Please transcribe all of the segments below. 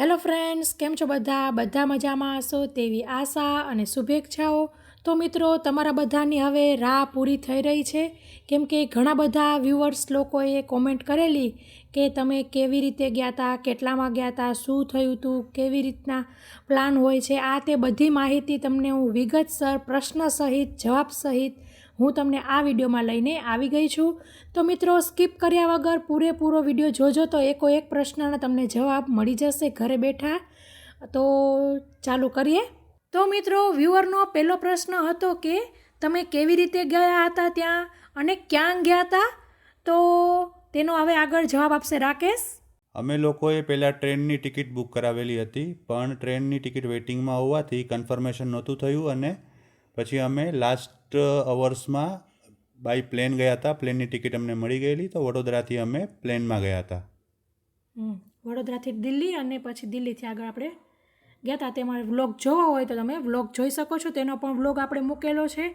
Hello friends, કેમ છો બધા? બધા મજામાં હશો તેવી આશા અને શુભેચ્છાઓ. તો મિત્રો, તમારા બધાની હવે રાહ પૂરી થઈ રહી છે. કેમ કે ઘણા બધા વ્યુઅર્સ લોકોએ કોમેન્ટ કરેલી કે તમે કેવી રીતે ગયા હતા કેટલામાં ગયા હતા શું થયું હતું કેવી રીતના પ્લાન હોય છે. આ તે બધી માહિતી તમને હું વિગતસર, પ્રશ્ન સહિત, જવાબ સહિત હું તમને આ વિડીયોમાં લઈને આવી ગઈ છું. તો મિત્રો, સ્કીપ કર્યા વગર પૂરેપૂરો વીડિયો જોજો તો એકો એક પ્રશ્નના તમને જવાબ મળી જશે ઘરે બેઠા. તો ચાલુ કરીએ. તો મિત્રો, વ્યુઅરનો પહેલો પ્રશ્ન હતો કે, તમે કેવી રીતે ગયા હતા ત્યાં અને ક્યાં ગયા હતા? તો તેનો હવે આગળ જવાબ આપશે રાકેશ. અમે લોકોએ પહેલાં ટ્રેનની ટિકિટ બુક કરાવેલી હતી, પણ ટ્રેનની ટિકિટ વેઇટિંગમાં હોવાથી કન્ફર્મેશન નહોતું થયું અને પછી અમે લાસ્ટ અવર્સમાં બાય પ્લેન ગયા હતા. પ્લેનની ટિકિટ અમને મળી ગયેલી. તો વડોદરાથી અમે પ્લેનમાં ગયા હતા. વડોદરાથી દિલ્હી અને પછી દિલ્હીથી આગળ આપણે ગયા હતા. તેમાં વ્લોગ જોવો હોય તો તમે વ્લોગ જોઈ શકો છો. તેનો પણ વ્લોગ આપણે મૂકેલો છે.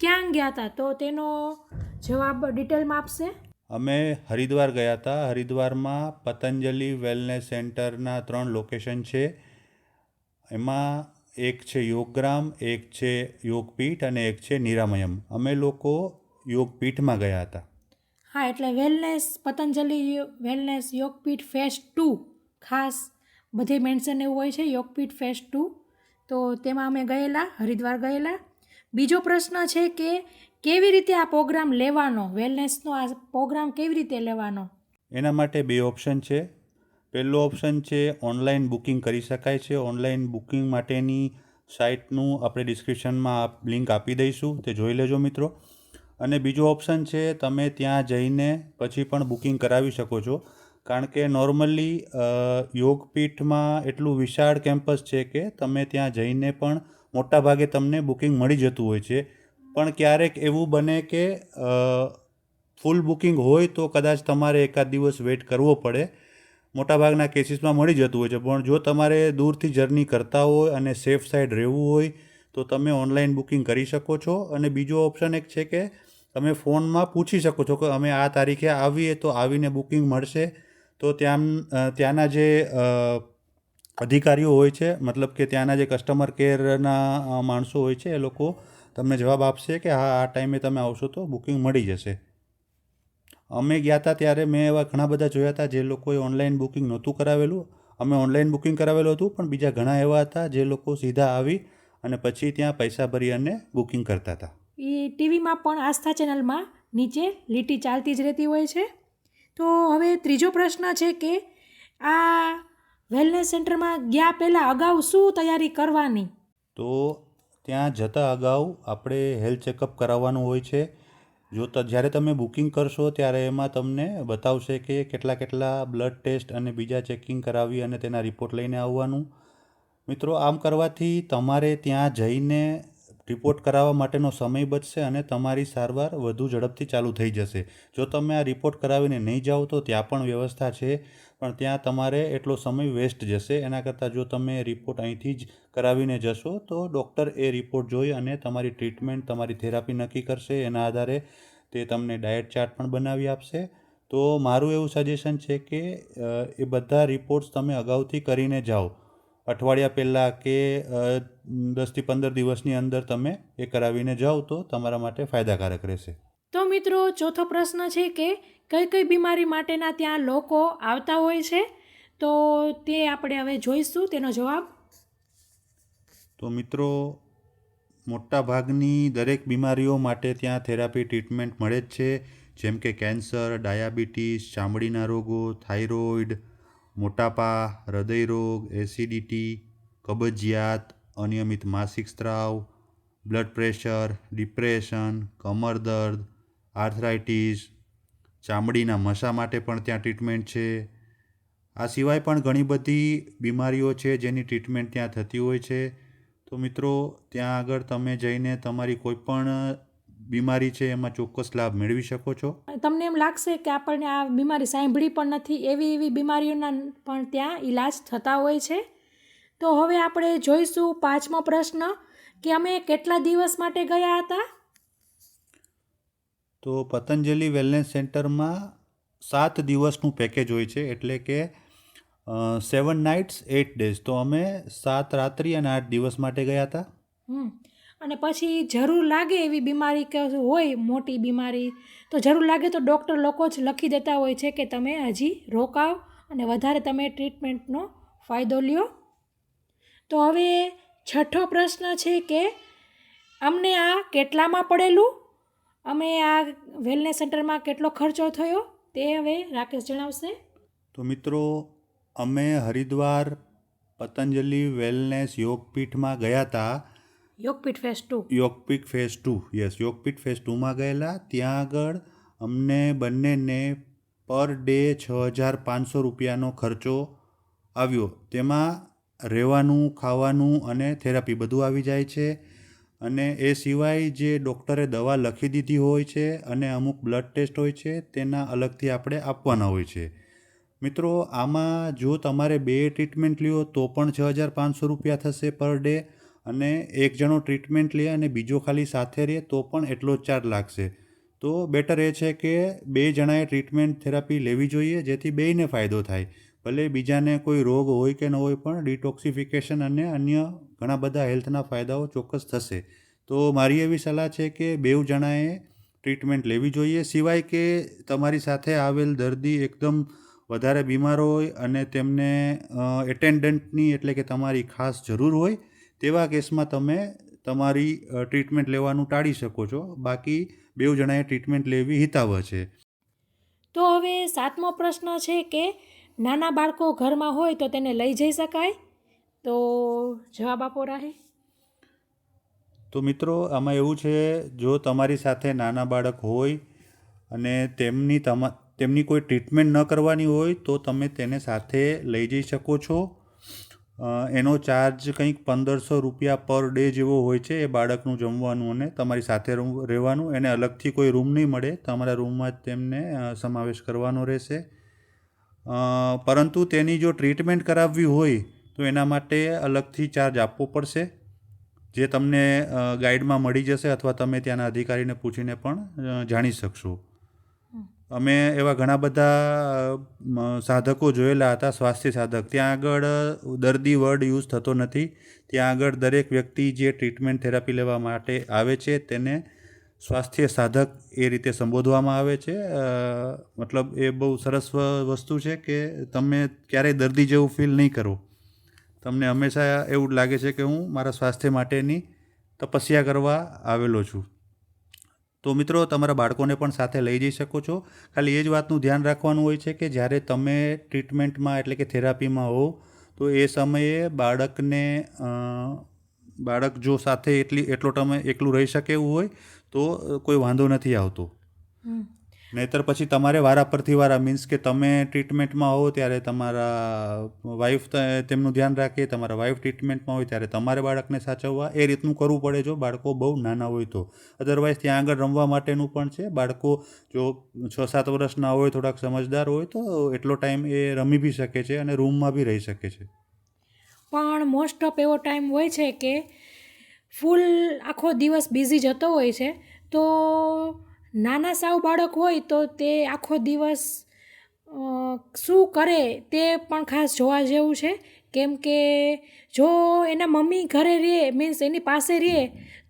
ક્યાં ગયા હતા? તો તેનો જવાબ ડિટેલમાં આપશે. અમે હરિદ્વાર ગયા હતા. હરિદ્વારમાં પતંજલિ વેલનેસ સેન્ટરના ત્રણ લોકેશન છે. એમાં એક છે યોગગ્રામ એક છે યોગપીઠ અને એક છે નિરામયમ. અમે લોકો યોગપીઠમાં ગયા હતા. હા એટલે wellness Patanjali wellness Yogpeeth phase two ખાસ બધે મેન્શન એવું હોય છે યોગપીઠ ફેસ ટુ તો તેમાં અમે ગયેલા હરિદ્વાર ગયેલા. બીજો પ્રશ્ન છે કે કેવી રીતે આ પ્રોગ્રામ લેવાનો? વેલનેસનો આ પ્રોગ્રામ કેવી રીતે લેવાનો? એના માટે બે ઓપ્શન છે. પહેલો ઓપ્શન છે ઓનલાઈન બુકિંગ કરી શકાય છે. ઓનલાઈન બુકિંગ માટેની સાઇટનું આપણે ડિસ્ક્રિપ્શનમાં લિંક આપી દઈશું, તે જોઈ લેજો મિત્રો. અને બીજો ઓપ્શન છે તમે ત્યાં જઈને પછી પણ બુકિંગ કરાવી શકો છો. કારણ કે નોર્મલી યોગપીઠમાં એટલું વિશાળ કેમ્પસ છે કે તમે ત્યાં જઈને પણ મોટાભાગે તમને બુકિંગ મળી જતું હોય છે. પણ ક્યારેક એવું બને કે ફૂલ બુકિંગ હોય તો કદાચ તમારે એકાદ દિવસ વેઇટ કરવો પડે. મોટાભાગના કેસીસમાં મળી જતું હોય છે. પણ જો તમારે દૂરથી જર્ની કરતા હોય અને સેફ સાઈડ રહેવું હોય, તો તમે ઓનલાઈન બુકિંગ કરી શકો છો. અને બીજો ઓપ્શન એક છે કે તમે ફોનમાં પૂછી શકો છો કે અમે આ તારીખે આવીએ તો આવીને બુકિંગ મળશે. તો ત્યાં ત્યાંના જે અધિકારીઓ હોય છે, મતલબ કે ત્યાંના જે કસ્ટમર કેરના માણસો હોય છે, એ લોકો તમને જવાબ આપશે કે હા, આ ટાઈમે તમે આવશો તો બુકિંગ મળી જશે. અમે ગયા હતા ત્યારે મેં એવા ઘણા બધા જોયા હતા જે લોકોએ ઓનલાઈન બુકિંગ નહોતું કરાવેલું. અમે ઓનલાઈન બુકિંગ કરાવેલું હતું પણ બીજા ઘણા એવા હતા જે લોકો સીધા આવી અને પછી ત્યાં પૈસા ભરી અને બુકિંગ કરતા હતા એ ટીવીમાં પણ આસ્થા ચેનલમાં નીચે લીટી ચાલતી જ રહેતી હોય છે. તો હવે ત્રીજો પ્રશ્ન છે કે આ વેલનેસ સેન્ટરમાં ગયા પહેલાં અગાઉ શું તૈયારી કરવાની? તો ત્યાં જતાં અગાઉ આપણે હેલ્થ ચેકઅપ કરાવવાનું હોય છે. જો જ્યારે તમે બુકિંગ કરશો ત્યારે એમાં તમને બતાવશે કે કેટલા કેટલા બ્લડ ટેસ્ટ અને બીજા ચેકિંગ કરાવી અને તેના રિપોર્ટ લઈને આવવાનું. મિત્રો, આમ કરવાથી તમારે ત્યાં જઈને રિપોર્ટ કરાવવા માટેનો સમય બચશે અને તમારી સારવાર વધુ ઝડપથી ચાલુ થઈ જશે. જો તમે આ રિપોર્ટ કરાવીને નહીં જાઓ તો ત્યાં પણ વ્યવસ્થા છે, પણ ત્યાં તમારે એટલો સમય વેસ્ટ જશે. એના કરતાં જો તમે રિપોર્ટ અહીંથી જ કરાવીને જશો, તો ડૉક્ટર એ રિપોર્ટ જોઈ અને તમારી ટ્રીટમેન્ટ તમારી થેરાપી નક્કી કરશે. એના આધારે તે તમને ડાયટ ચાર્ટ પણ બનાવી આપશે. તો મારું એવું સજેશન છે કે એ બધા રિપોર્ટ્સ તમે અગાઉથી કરીને જાઓ. અઠવાડિયા પહેલાં કે દસથી પંદર દિવસની અંદર તમે એ કરાવીને જાઓ તો તમારા માટે ફાયદાકારક રહેશે. તો મિત્રો ચોથો પ્રશ્ન છે કે કઈ કઈ બીમારી માટેના ત્યાં લોકો આવતા હોય છે? તો તે આપણે હવે જોઈશું. તેનો જવાબ? તો મિત્રો મોટા ભાગની દરેક બીમારીઓ માટે ત્યાં થેરાપી ટ્રીટમેન્ટ મળે જ છે. જેમ કે કેન્સર ડાયાબિટીસ ચામડીના રોગો થાઇરોઇડ મોટાપા, હૃદયરોગ, એસિડિટી, કબજિયાત, અનિયમિત માસિક સ્ત્રાવ, બ્લડ પ્રેશર, ડિપ્રેશન, કમર દર્દ, આર્થરાઇટીસ, ચામડીના મસા માટે પણ ત્યાં ટ્રીટમેન્ટ છે. આ સિવાય પણ ઘણી બધી બીમારીઓ છે જેની ટ્રીટમેન્ટ ત્યાં થતી હોય છે. તો મિત્રો, ત્યાં આગળ તમે જઈને તમારી કોઈ પણ બીમારી છે એમાં ચોક્કસ લાભ મેળવી શકો છો. તમને એમ લાગશે કે આપણને આ બીમારી સાંભળી પણ નથી એવી એવી બીમારીઓના પણ ત્યાં ઈલાજ થતા હોય છે. તો હવે આપણે જોઈશું પાંચમો પ્રશ્ન કે અમે કેટલા દિવસ માટે ગયા હતા? તો પતંજલિ વેલનેસ સેન્ટરમાં સાત દિવસનું પેકેજ હોય છે એટલે કે સેવન નાઇટ્સ એટ ડેઝ. તો અમે સાત રાત્રિ અને આઠ દિવસ માટે ગયા હતા. હમ. અને પછી જરૂર લાગે એવી બીમારી કે હોય મોટી બીમારી, તો જરૂર લાગે તો ડૉક્ટર લોકો જ લખી દેતા હોય છે કે તમે હજી રોકાવ અને વધારે તમે ટ્રીટમેન્ટનો ફાયદો લ્યો. તો હવે છઠ્ઠો પ્રશ્ન છે કે, અમને આ કેટલામાં પડેલું? અમે આ વેલનેસ સેન્ટરમાં કેટલો ખર્ચો થયો? તે હવે રાકેશ જણાવશે. તો મિત્રો, અમે હરિદ્વાર પતંજલિ વેલનેસ યોગપીઠમાં ગયા હતા Yogpeeth phase two. Yogpeeth phase two yes Yogpeeth phase ટુમાં ગયેલા. ત્યાં આગળ અમને બંનેને પર ડે છ હજાર પાંચસો રૂપિયાનો ખર્ચો આવ્યો. તેમાં રહેવાનું, ખાવાનું અને થેરાપી બધું આવી જાય છે. અને એ સિવાય જે ડૉક્ટરે દવા લખી દીધી હોય છે અને અમુક બ્લડ ટેસ્ટ હોય છે, તેના અલગથી આપણે આપવાના હોય છે. મિત્રો, આમાં જો તમારે બે ટ્રીટમેન્ટ લ્યો તો પણ છ હજાર પાંચસો રૂપિયા થશે પર ડે. અને એક જણો ટ્રીટમેન્ટ લે અને બીજો ખાલી સાથે રહે, તો પણ એટલો જ ચાર્જ લાગશે. તો બેટર એ છે કે બે જણાએ ટ્રીટમેન્ટ થેરાપી લેવી જોઈએ, જેથી બેયને ફાયદો થાય. ભલે બીજાને કોઈ રોગ હોય કે ન હોય, પણ ડિટોક્સિફિકેશન અને અન્ય ઘણા બધા હેલ્થના ફાયદાઓ ચોક્કસ થશે. તો મારી એવી સલાહ છે કે બેઉ જણાએ ટ્રીટમેન્ટ લેવી જોઈએ, સિવાય કે તમારી સાથે આવેલ દર્દી એકદમ વધારે બીમાર હોય અને તેમને એટેન્ડન્ટની એટલે કે તમારી ખાસ જરૂર હોય તેવા કેસમાં તમે તમારી ટ્રીટમેન્ટ લેવાનું ટાળી શકો છો. બાકી બેઉ જણાએ ટ્રીટમેન્ટ લેવી હિતાવહ છે. તો હવે સાતમો પ્રશ્ન છે કે નાના બાળકો ઘરમાં હોય તો તેને લઈ જઈ શકાય? તો જવાબ આપો રાહે. તો મિત્રો આમાં એવું છે જો તમારી સાથે નાના બાળક હોય અને તેમની તમા તેમની કોઈ ટ્રીટમેન્ટ ન કરવાની હોય તો તમે તેને સાથે લઈ જઈ શકો છો. એનો ચાર્જ કંઈક પંદરસો રૂપિયા પર ડે જેવો હોય છે એ બાળકનું જમવાનું અને તમારી સાથે રહેવાનું. એને અલગથી કોઈ રૂમ નહીં મળે. તમારા રૂમમાં જ તેમને સમાવેશ કરવાનો રહેશે. પરંતુ તેની જો ટ્રીટમેન્ટ કરાવવી હોય તો એના માટે અલગથી ચાર્જ આપવો પડશે. જે તમને ગાઈડમાં મળી જશે અથવા તમે ત્યાંના અધિકારીને પૂછીને પણ જાણી શકશો. અમે એવા ઘણા બધા સાધકો જોયેલા હતા, સ્વાસ્થ્ય સાધક. ત્યાં આગળ દર્દી વર્ડ યુઝ થતો નથી. ત્યાં આગળ દરેક વ્યક્તિ જે ટ્રીટમેન્ટ થેરાપી લેવા માટે આવે છે, તેને સ્વાસ્થ્ય સાધક એ રીતે સંબોધવામાં આવે છે. મતલબ એ બહુ સરસ વસ્તુ છે કે તમે ક્યારેય દર્દી જેવું ફીલ નહીં કરો. તમને હંમેશા એવું લાગે છે કે હું મારા સ્વાસ્થ્ય માટેની તપસ્યા કરવા આવેલો છું. તો મિત્રો, તમારા બાળકોને પણ સાથે લઈ જઈ શકો છો ખાલી એ જ વાતનું ધ્યાન રાખવાનું હોય છે કે જ્યારે તમે ટ્રીટમેન્ટમાં એટલે કે થેરાપીમાં હો તો એ સમયે બાળકને બાળક જો સાથે એટલી, એટલો તમે એકલું રહી શકે એવું હોય, તો કોઈ વાંધો નથી આવતો. નહીતર પછી તમારે વારા પરથી વારા મીન્સ કે તમે ટ્રીટમેન્ટમાં હો ત્યારે તમારા વાઈફ તેમનું ધ્યાન રાખે તમારા વાઈફ ટ્રીટમેન્ટમાં હોય ત્યારે તમારે બાળકને સાચવવા, એ રીતનું કરવું પડે જો બાળકો બહુ નાના હોય તો. અદરવાઇઝ ત્યાં આગળ રમવા માટેનું પણ છે. બાળકો જો છ સાત વર્ષના હોય, થોડાક સમજદાર હોય, તો એટલો ટાઈમ એ રમી બી શકે છે અને રૂમમાં બી રહી શકે છે. પણ મોસ્ટ ઓફ એવો ટાઈમ હોય છે કે ફૂલ આખો દિવસ બિઝી જતો હોય છે, તો નાના સાવ બાળક હોય તો તે આખો દિવસ શું કરે તે પણ ખાસ જોવા જેવું છે. કેમ કે જો એના મમ્મી ઘરે રહે મીન્સ એની પાસે રહે,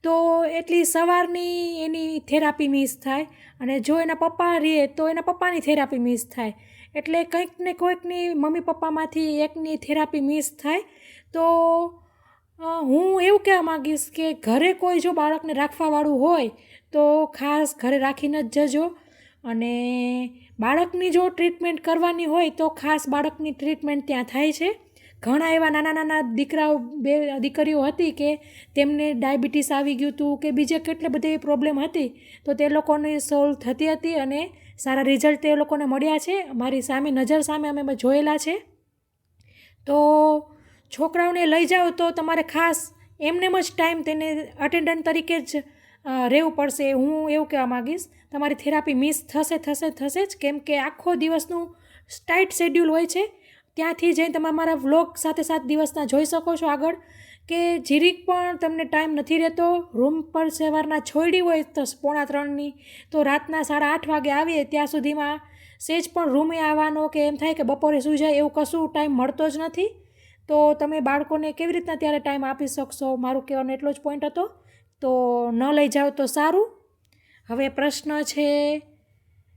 તો એટલી સવારની એની થેરાપી મિસ થાય અને જો એના પપ્પા રહે, તો એના પપ્પાની થેરાપી મિસ થાય. એટલે કંઈક ને કોઈકની મમ્મી પપ્પામાંથી એકની થેરાપી મિસ થાય. તો હું એવું કહેવા માગીશ કે ઘરે કોઈ જો બાળકને રાખવાવાળું હોય તો ખાસ ઘરે રાખીને જ જજો. અને બાળકની જો ટ્રીટમેન્ટ કરવાની હોય તો ખાસ બાળકની ટ્રીટમેન્ટ ત્યાં થાય છે. ઘણા એવા નાના નાના દીકરાઓ બે દીકરીઓ હતી કે તેમને ડાયાબિટીસ આવી ગયું હતું કે બીજે કેટલી બધી પ્રોબ્લેમ હતી, તો તે લોકોને સોલ્વ થતી હતી અને સારા રિઝલ્ટ તે લોકોને મળ્યા છે. મારી સામે નજર સામે અમે જોયેલા છે. તો છોકરાઓને લઈ જાઓ તો તમારે ખાસ એમનેમ જ ટાઈમ તેને અટેન્ડન્ટ તરીકે જ રહેવું પડશે હું એવું કહેવા માગીશ. તમારી થેરાપી મિસ થશે થશે થશે જ. કેમ કે આખો દિવસનું ટાઈટ શેડ્યુલ હોય છે. ત્યાંથી જઈને તમે મારા વ્લોગ સાથે સાત દિવસના જોઈ શકો છો આગળ કે જીરીક પણ તમને ટાઈમ નથી રહેતો. રૂમ પર સવારના છોડી હોય તો પોણા ત્રણની. તો રાતના સાડા આઠ વાગે આવીએ ત્યાં સુધીમાં સેજ પણ રૂમે આવવાનો કે એમ થાય કે બપોરે સૂઈ જાય એવું કશું ટાઈમ મળતો જ નથી. તો તમે બાળકોને કેવી રીતના ત્યારે ટાઈમ આપી શકશો? મારું કહેવાનો એટલો જ પોઈન્ટ હતો. તો ન લઈ જાઓ તો સારું. હવે પ્રશ્ન છે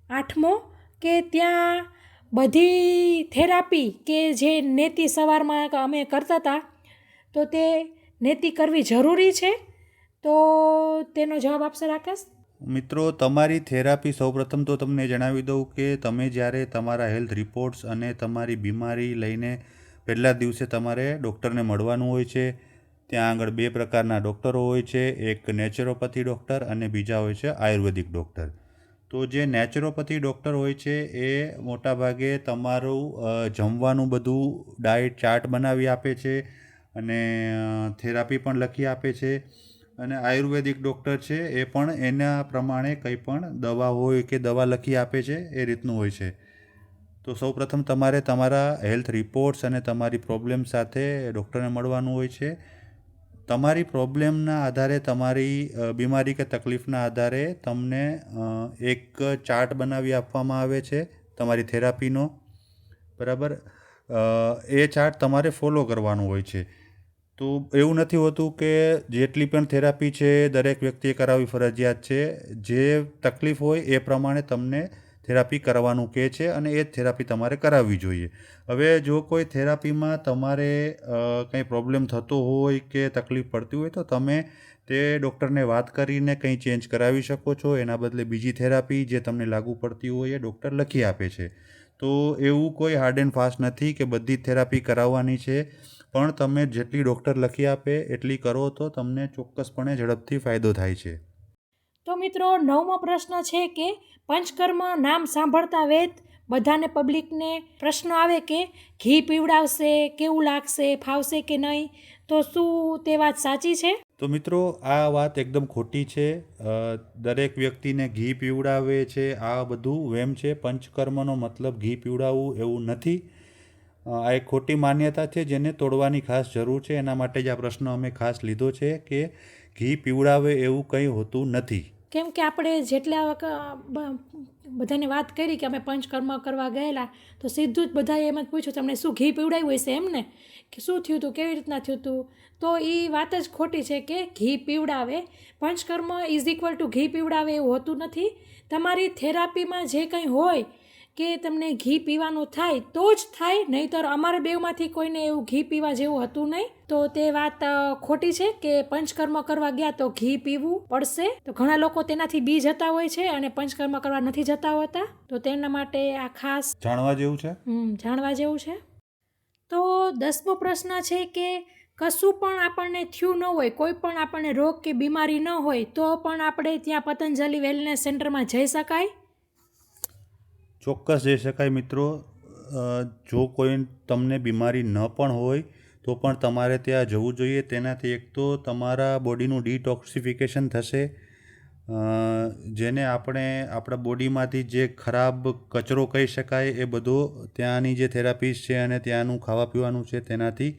આઠમો કે ત્યાં બધી થેરાપી કે જે નેતી સવારમાં અમે કરતા હતા તો તે નેતી કરવી જરૂરી છે? તો તેનો જવાબ આપશે રાકેશ? મિત્રો, તમારી થેરાપી સૌપ્રથમ તો તમને જણાવી દઉં કે તમે જ્યારે તમારા હેલ્થ રિપોર્ટ્સ અને તમારી બીમારી લઈને પહેલા દિવસે તમારે ડૉક્ટરને મળવાનું હોય છે. ત્યાં આગળ બે પ્રકારના ડૉક્ટરો હોય છે. એક નેચરોપથી ડૉક્ટર અને બીજા હોય છે આયુર્વેદિક ડૉક્ટર. તો જે નેચરોપથી ડૉક્ટર હોય છે એ મોટાભાગે તમારું જમવાનું બધું ડાયટ ચાર્ટ બનાવી આપે છે અને થેરાપી પણ લખી આપે છે. અને આયુર્વેદિક ડૉક્ટર છે એ પણ એના પ્રમાણે કંઈ પણ દવા હોય કે દવા લખી આપે છે એ રીતનું હોય છે. તો સૌપ્રથમ તમારે તમારા હેલ્થ રિપોર્ટ્સ અને તમારી પ્રોબ્લેમ સાથે ડૉક્ટરને મળવાનું હોય છે. તમારી પ્રોબ્લેમના આધારે, તમારી બીમારી કે તકલીફના આધારે તમને એક ચાર્ટ બનાવી આપવામાં આવે છે તમારી થેરાપીનો. બરાબર? એ ચાર્ટ તમારે ફોલો કરવાનું હોય છે. તો એવું નથી હોતું કે જેટલી પણ થેરાપી છે, દરેક વ્યક્તિએ કરાવવી ફરજિયાત છે. જે તકલીફ હોય એ પ્રમાણે તમને થેરાપી કરવાનું કહે છે અને એ થેરાપી તમારે કરાવવી જોઈએ. હવે જો કોઈ થેરાપીમાં તમારે કંઈ પ્રોબ્લેમ થતો હોય કે તકલીફ પડતી હોય તો તમે તે ડૉક્ટરને વાત કરીને કંઈ ચેન્જ કરાવી શકો છો. એના બદલે બીજી થેરાપી જે તમને લાગુ પડતી હોય એ ડૉક્ટર લખી આપે છે. તો એવું કોઈ હાર્ડ એન્ડ ફાસ્ટ નથી કે બધી થેરાપી કરાવવાની છે. પણ તમે જેટલી ડૉક્ટર લખી આપે, એટલી કરો તો તમને ચોક્કસપણે ઝડપથી ફાયદો થાય છે. તો મિત્રો, નવમો પ્રશ્ન છે કે પંચકર્મ નામ સાંભળતા વેત બધાને પબ્લિકને પ્રશ્ન આવે કે ઘી પીવડાવશે, કેવું લાગશે, ફાવશે કે નહીં? તો શું તે વાત સાચી છે? તો મિત્રો, આ વાત એકદમ ખોટી છે. દરેક વ્યક્તિને ઘી પીવડાવે છે, આ બધું વેમ છે. પંચકર્મનો મતલબ ઘી પીવડાવવું એવું નથી. આ એક ખોટી માન્યતા છે, જેને તોડવાની ખાસ જરૂર છે. એના માટે જ આ પ્રશ્ન અમે ખાસ લીધો છે કે ઘી પીવડાવે એવું કંઈ હોતું નથી. કેમ કે આપણે જેટલા બધાને વાત કરી કે અમે પંચકર્મ કરવા ગયેલા, તો સીધું જ બધાએ એમ જ પૂછ્યું, તમને શું ઘી પીવડાવ્યું હશે? એમ ને? કે શું થયું હતું કેવી રીતના થયું હતું તો એ વાત જ ખોટી છે કે ઘી પીવડાવે. પંચકર્મ ઇઝ ઇક્વલ ટુ ઘી પીવડાવે એવું હોતું નથી. તમારી થેરાપીમાં જે કંઈ હોય કે તમને ઘી પીવાનું થાય તો જ થાય નહીંતર અમારે બેવમાંથી કોઈને એવું ઘી પીવા જેવું હતું નહીં. તો તે વાત ખોટી છે કે પંચકર્મ કરવા ગયા તો ઘી પીવું પડશે. તો ઘણા લોકો તેનાથી બી જતા હોય છે અને પંચકર્મ કરવા નથી જતા હોતા. તો તેના માટે આ ખાસ જાણવા જેવું છે? હમ, જાણવા જેવું છે. તો દસમો પ્રશ્ન છે કે કશું પણ આપણને થયું ન હોય કોઈ પણ આપણને રોગ કે બીમારી ન હોય તો પણ આપણે ત્યાં પતંજલિ વેલનેસ સેન્ટરમાં જઈ શકાય? ચોક્કસ જઈ શકાય મિત્રો. જો કોઈ તમને બીમારી ન પણ હોય, તો પણ તમારે ત્યાં જવું જોઈએ. તેનાથી એક તો તમારા બોડીનું ડિટોક્સિફિકેશન થશે. જેને આપણે આપણા બોડીમાંથી જે ખરાબ કચરો કહી શકાય એ બધો ત્યાંની જે થેરાપીસ છે અને ત્યાંનું ખાવા પીવાનું છે તેનાથી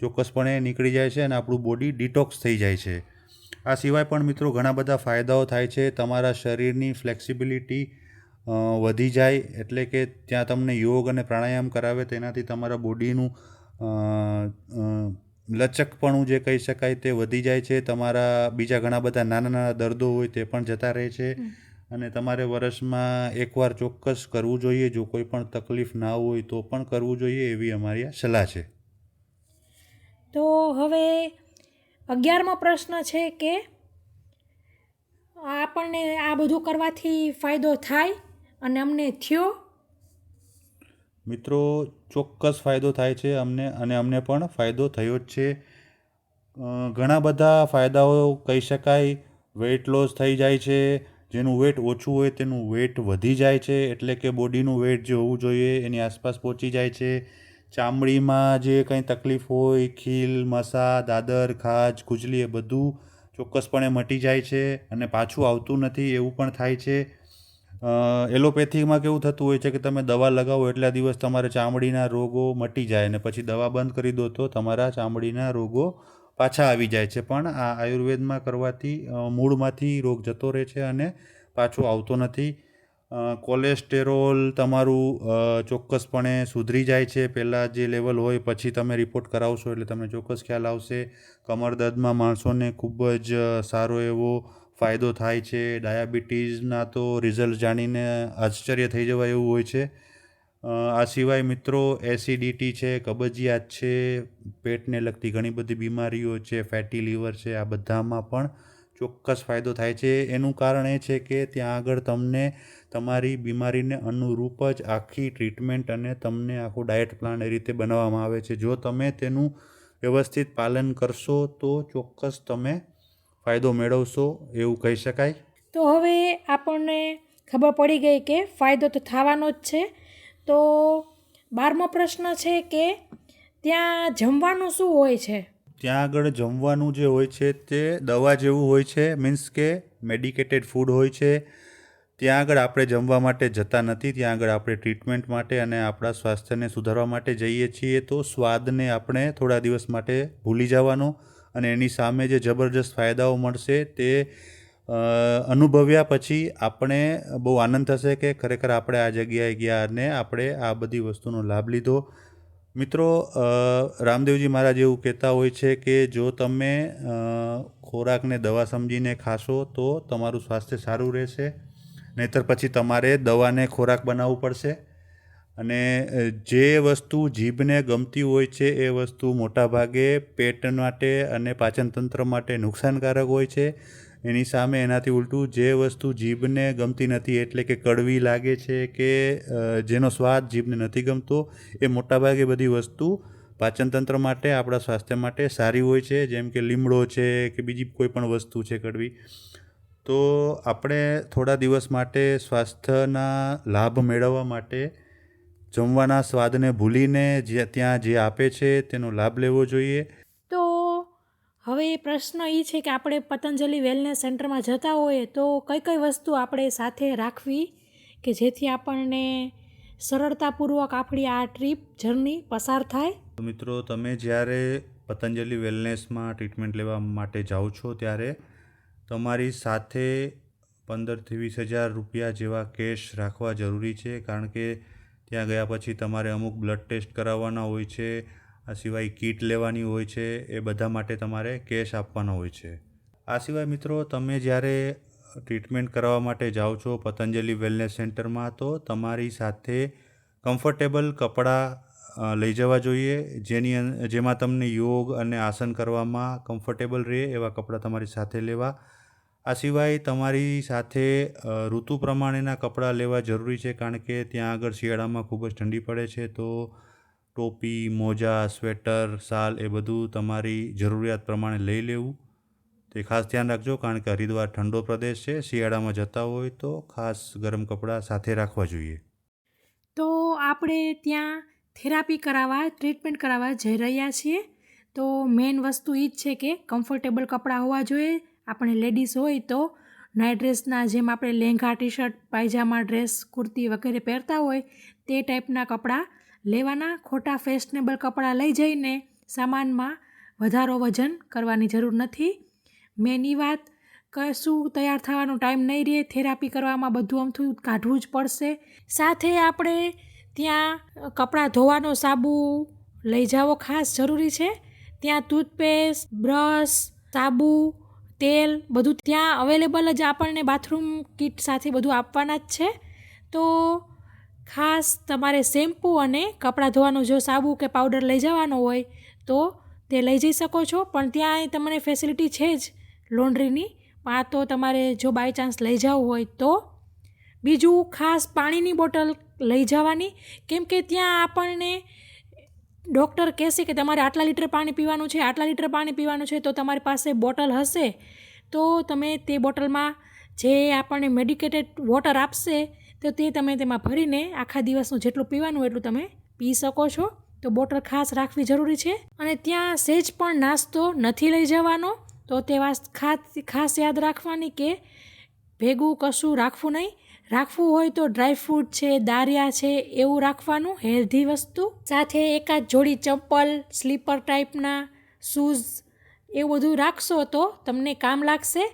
ચોક્કસપણે નીકળી જાય છે અને આપણું બોડી ડિટોક્સ થઈ જાય છે. આ સિવાય પણ મિત્રો ઘણા બધા ફાયદાઓ થાય છે. તમારા શરીરની ફ્લેક્સિબિલિટી વધી જાય એટલે કે ત્યાં તમને યોગ અને પ્રાણાયામ કરાવે તેનાથી તમારા બોડીનું લચકપણું જે કહી શકાય તે વધી જાય છે. તમારા બીજા ઘણા બધા નાના નાના દર્દો હોય તે પણ જતા રહે છે. અને તમારે વર્ષમાં એકવાર ચોક્કસ કરવું જોઈએ. જો કોઈ પણ તકલીફ ના હોય તો પણ કરવું જોઈએ એવી અમારી આ સલાહ છે. તો હવે અગિયારમો પ્રશ્ન છે કે આપણને આ બધું કરવાથી ફાયદો થાય? અને અમને થયો? મિત્રો, ચોક્કસ ફાયદો થાય છે અમને અને અમને પણ ફાયદો થયો જ છે. ઘણા બધા ફાયદાઓ કહી શકાય. વેઇટ લોસ થઈ જાય છે. જેનું વેટ ઓછું હોય તેનું વેટ વધી જાય છે. એટલે કે બોડીનું વેટ જે હોવું જોઈએ એની આસપાસ પહોંચી જાય છે. ચામડીમાં જે કંઈ તકલીફ હોય, ખીલ, મસા, દાદર, ખાજ, ખુજલી એ બધું ચોક્કસપણે મટી જાય છે અને પાછું આવતું નથી એવું પણ થાય છે. એલોપેથીમાં કેવું થતું હોય છે કે તમે દવા લગાવો એટલા દિવસ તમારે ચામડીના રોગો મટી જાય અને પછી દવા બંધ કરી દો તો તમારા ચામડીના રોગો પાછા આવી જાય છે. પણ આ આયુર્વેદમાં કરવાથી મૂળમાંથી રોગ જતો રહે છે અને પાછો આવતો નથી. કોલેસ્ટેરોલ તમારું ચોક્કસપણે સુધરી જાય છે. પહેલાં જે લેવલ હોય પછી તમે રિપોર્ટ કરાવશો એટલે તમને ચોક્કસ ખ્યાલ આવશે. કમર દર્દમાં માણસોને ખૂબ જ સારો એવો ફાયદો થાય છે ડાયાબિટીસના તો રિઝલ્ટ જાણીને આશ્ચર્ય થઈ જવાય એવું હોય છે. આ સિવાય મિત્રો એસિડિટી છે, કબજિયાત છે, પેટને લગતી ઘણી બધી બીમારીઓ છે, ફેટી, લીવર છે, આ બધામાં પણ ચોક્કસ ફાયદો થાય છે. એનું કારણ એ છે કે ત્યાં આગળ તમને તમારી બીમારીને અનુરૂપ જ આખી ટ્રીટમેન્ટ અને તમને આખું ડાયટ પ્લાન એ રીતે બનાવવામાં આવે છે. જો તમે તેનું વ્યવસ્થિત પાલન કરશો તો ચોક્કસ તમે ફાયદો મેળવશો એવું કહી શકાય? તો હવે આપણને ખબર પડી ગઈ કે ફાયદો તો થવાનો જ છે. તો બારમો પ્રશ્ન છે કે ત્યાં જમવાનું શું હોય છે? ત્યાં આગળ જમવાનું જે હોય છે તે દવા જેવું હોય છે મીન્સ કે મેડિકેટેડ ફૂડ હોય છે. ત્યાં આગળ આપણે જમવા માટે જતા નથી ત્યાં આગળ આપણે ટ્રીટમેન્ટ માટે અને આપણા સ્વાસ્થ્યને સુધારવા માટે જઈએ છીએ. તો સ્વાદને આપણે થોડા દિવસ માટે ભૂલી જવાનો. અને એની સામે જે જબરજસ્ત ફાયદાઓ મળશે તે અનુભવ્યા પછી આપણે બહુ આનંદ થશે કે ખરેખર આપણે આ જગ્યાએ ગયા અને આપણે આ બધી વસ્તુનો લાભ લીધો. મિત્રો રામદેવજી મહારાજ એવું કહેતા હોય છે કે જો તમે ખોરાકને દવા સમજીને ખાશો તો તમારું સ્વાસ્થ્ય સારું રહેશે, નહીંતર પછી તમારે દવાને ખોરાક બનાવવું પડશે. અને જે વસ્તુ જીભને ગમતી હોય છે એ વસ્તુ મોટાભાગે પેટ માટે અને પાચનતંત્ર માટે નુકસાનકારક હોય છે. એની સામે એનાથી ઉલટું જે વસ્તુ જીભને ગમતી નથી, એટલે કે કડવી લાગે છે કે જેનો સ્વાદ જીભને નથી ગમતો, એ મોટાભાગે બધી વસ્તુ પાચનતંત્ર માટે, આપણા સ્વાસ્થ્ય માટે સારી હોય છે. જેમ કે લીમડો છે કે બીજી કોઈ પણ વસ્તુ છે કડવી. તો આપણે થોડા દિવસ માટે સ્વાસ્થ્યના લાભ મેળવવા માટે જમવાના સ્વાદને ભૂલીને જે ત્યાં જે આપે છે તેનો લાભ લેવો જોઈએ. તો હવે પ્રશ્ન એ છે કે આપણે પતંજલિ વેલનેસ સેન્ટરમાં જતા હોઈએ તો કઈ કઈ વસ્તુ આપણે સાથે રાખવી કે જેથી આપણને સરળતાપૂર્વક આપણી આ ટ્રીપ જર્ની પસાર થાય? તો મિત્રો તમે જ્યારે પતંજલિ વેલનેસમાં ટ્રીટમેન્ટ લેવા માટે જાઓ છો ત્યારે તમારી સાથે પંદરથી વીસ હજાર રૂપિયા જેવા કેશ રાખવા જરૂરી છે. કારણ કે ત્યાં ગયા પછી તમારે અમુક બ્લડ ટેસ્ટ કરાવવાના હોય છે, આ સિવાય કીટ લેવાની હોય છે, એ બધા માટે તમારે કેશ આપવાનો હોય છે. આ સિવાય મિત્રો, તમે જ્યારે ટ્રીટમેન્ટ કરાવવા માટે જાઓ છો પતંજલિ વેલનેસ સેન્ટરમાં તો તમારી સાથે કમ્ફર્ટેબલ કપડાં લઈ જવા જોઈએ. જેની જેમાં તમને યોગ અને આસન કરવામાં કમ્ફર્ટેબલ રહે એવા કપડાં તમારી સાથે લેવા. આ સિવાય તમારી સાથે ઋતુ પ્રમાણેના કપડાં લેવા જરૂરી છે, કારણ કે ત્યાં આગળ શિયાળામાં ખૂબ જ ઠંડી પડે છે, તો ટોપી, મોજા, સ્વેટર શાલ એ બધું તમારી જરૂરિયાત પ્રમાણે લઈ લેવું. તે ખાસ ધ્યાન રાખજો, કારણ કે હરિદ્વાર ઠંડો પ્રદેશ છે, શિયાળામાં જતા હોય તો ખાસ ગરમ કપડાં સાથે રાખવા જોઈએ. તો આપણે ત્યાં થેરાપી કરાવવા, ટ્રીટમેન્ટ કરાવવા જઈ રહ્યા છીએ. તો મેઇન વસ્તુ એ જ છે કે, કમ્ફર્ટેબલ કપડાં હોવા જોઈએ આપણે લેડીઝ હોય તો નાઇટ ડ્રેસના જેમ આપણે લેંઘા ટી શર્ટ પાયજામા ડ્રેસ કુર્તી વગેરે પહેરતા હોય તે ટાઈપના કપડાં લેવાના. ખોટા ફેશનેબલ કપડાં લઈ જઈને સામાનમાં વધારો વજન કરવાની જરૂર નથી. મેની વાત, કશું તૈયાર થવાનો ટાઈમ નહીં રહે થેરાપી કરવામાં બધું અમથું કાઢવું જ પડશે. સાથે આપણે ત્યાં કપડાં ધોવાનો સાબુ લઈ જાવો ખાસ જરૂરી છે. ત્યાં ટૂથપેસ્ટ બ્રશ સાબુ તેલ બધું ત્યાં અવેલેબલ જ આપણને બાથરૂમ કીટ સાથે બધું આપવાના જ છે. તો ખાસ તમારે શેમ્પૂ અને કપડાં ધોવાનો, જો સાબુ કે પાવડર લઈ જવાનો હોય તો તે લઈ જઈ શકો છો. પણ ત્યાં તમને ફેસિલિટી છે જ લોન્ડ્રીની. આ તો તમારે જો બાય ચાન્સ લઈ જવું હોય તો. બીજું ખાસ પાણીની બોટલ લઈ જવાની. કેમ કે ત્યાં આપણને ડૉક્ટર કહેશે કે તમારે આટલા લીટર પાણી પીવાનું છે, આટલા લીટર પાણી પીવાનું છે, તો તમારી પાસે બોટલ હશે. તો તમે તે બોટલમાં જે આપણને મેડિકેટેડ વોટર આપશે, તો તે તમે તેમાં ભરીને આખા દિવસનું જેટલું પીવાનું એટલું તમે પી શકો છો. તો બોટલ ખાસ રાખવી જરૂરી છે. અને ત્યાં સહેજ પણ નાસ્તો નથી લઈ જવાનો. તો તે વાત ખાસ ખાસ યાદ રાખવાની કે ભેગું કશું રાખવું નહીં. રાખવું હોય તો ડ્રાયફ્રૂટ છે, દારિયા છે, એવું રાખવાનું હેલ્ધી વસ્તુ. સાથે એકાદ જોડી ચપ્પલ સ્લીપર ટાઈપના શૂઝ એવું બધું રાખશો તો તમને કામ લાગશે.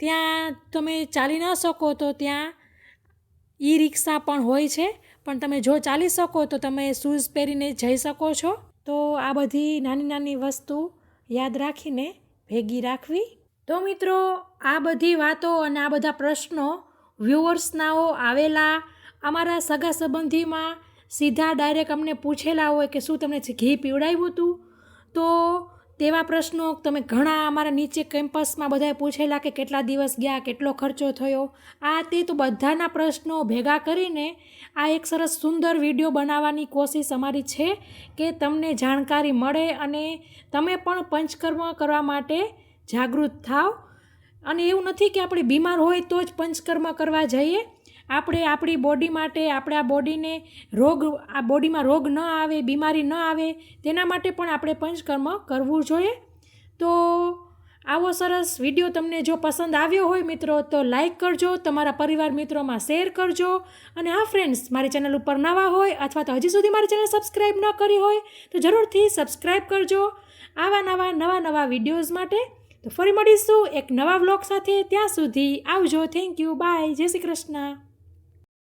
ત્યાં તમે ચાલી ન શકો તો ત્યાં ઈ રિક્ષા પણ હોય છે, પણ તમે જો ચાલી શકો તો તમે શૂઝ પહેરીને જઈ શકો છો. તો આ બધી નાની નાની વસ્તુ યાદ રાખીને ભેગી રાખવી. તો મિત્રો, આ બધી વાતો અને આ બધા પ્રશ્નો વ્યૂઅર્સનાઓ આવેલા અમારા સગા સંબંધીમાં સીધા ડાયરેક્ટ અમને પૂછેલા હોય કે શું તમને ઘી પીવડાવ્યું હતું? તો તેવા પ્રશ્નો તમે ઘણા અમારા નીચે કેમ્પસમાં બધાએ પૂછેલા કે કેટલા દિવસ ગયા, કેટલો ખર્ચો થયો? આ તે તો બધાના પ્રશ્નો ભેગા કરીને આ એક સરસ સુંદર વીડિયો બનાવવાની કોશિશ અમારી છે કે તમને જાણકારી મળે અને તમે પણ પંચકર્મ કરવા માટે જાગૃત થાવ. અને એવું નથી કે આપણે બીમાર હોય તો જ પંચકર્મ કરવા જઈએ. આપણે આપણી બોડી માટે, આપણે બોડીને રોગ, આ બોડીમાં રોગ ન આવે, બીમારી ન આવે, તેના માટે પણ આપણે પંચકર્મ કરવું જોઈએ. તો આવો સરસ વીડિયો તમને જો પસંદ આવ્યો હોય મિત્રો, તો લાઈક કરજો, તમારા પરિવાર મિત્રોમાં શેર કરજો, અને હા ફ્રેન્ડ્સ મારી ચેનલ ઉપર નવા હોય અથવા તો હજી સુધી મારી ચેનલ સબસ્ક્રાઈબ ન કરી હોય, તો જરૂરથી સબસ્ક્રાઈબ કરજો. આવા નવા નવા નવા વિડીયોઝ માટે તો ફરી મળીશું એક નવા બ્લોગ સાથે. ત્યાં સુધી આવજો. થેન્ક યુ બાય જય શ્રી કૃષ્ણ.